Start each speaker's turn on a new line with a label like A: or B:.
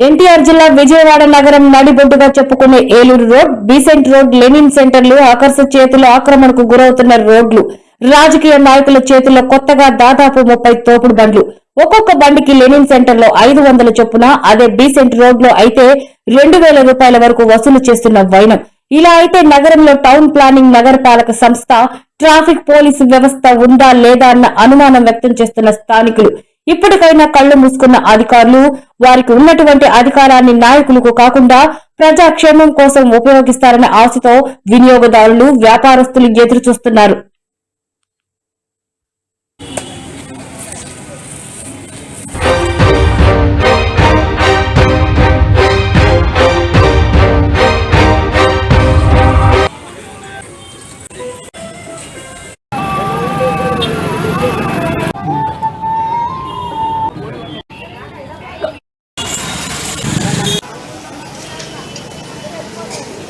A: ఎన్టీఆర్ జిల్లా విజయవాడ నగరం నడిబొడ్డుగా చెప్పుకునే Eluru road Besant road Lenin సెంటర్లు ఆకర్ష చేతుల ఆక్రమణకు గురవుతున్న రోడ్లు రాజకీయ నాయకుల చేతుల్లో కొత్తగా దాదాపు ముప్పై తోపుడు బండ్లు. ఒక్కొక్క బండికి లెనిన్ సెంటర్లో ఐదు వందల చొప్పున అదే బీసెంట్ రోడ్లో అయితే రెండు వేల రూపాయల వరకు వసూలు చేస్తున్న వైనం. ఇలా అయితే నగరంలో టౌన్ ప్లానింగ్ నగరపాలక సంస్థ ట్రాఫిక్ పోలీసు వ్యవస్థ ఉందా లేదా అన్న అనుమానం వ్యక్తం చేస్తున్న స్థానికులు. ఇప్పటికైనా కళ్ళు మూసుకున్న అధికారులు వారికి ఉన్నటువంటి అధికారాన్ని నాయకులకు కాకుండా ప్రజాక్షేమం కోసం ఉపయోగిస్తారనే ఆశతో వినియోగదారులు వ్యాపారస్తులు ఎదురు చూస్తున్నారు Thank you.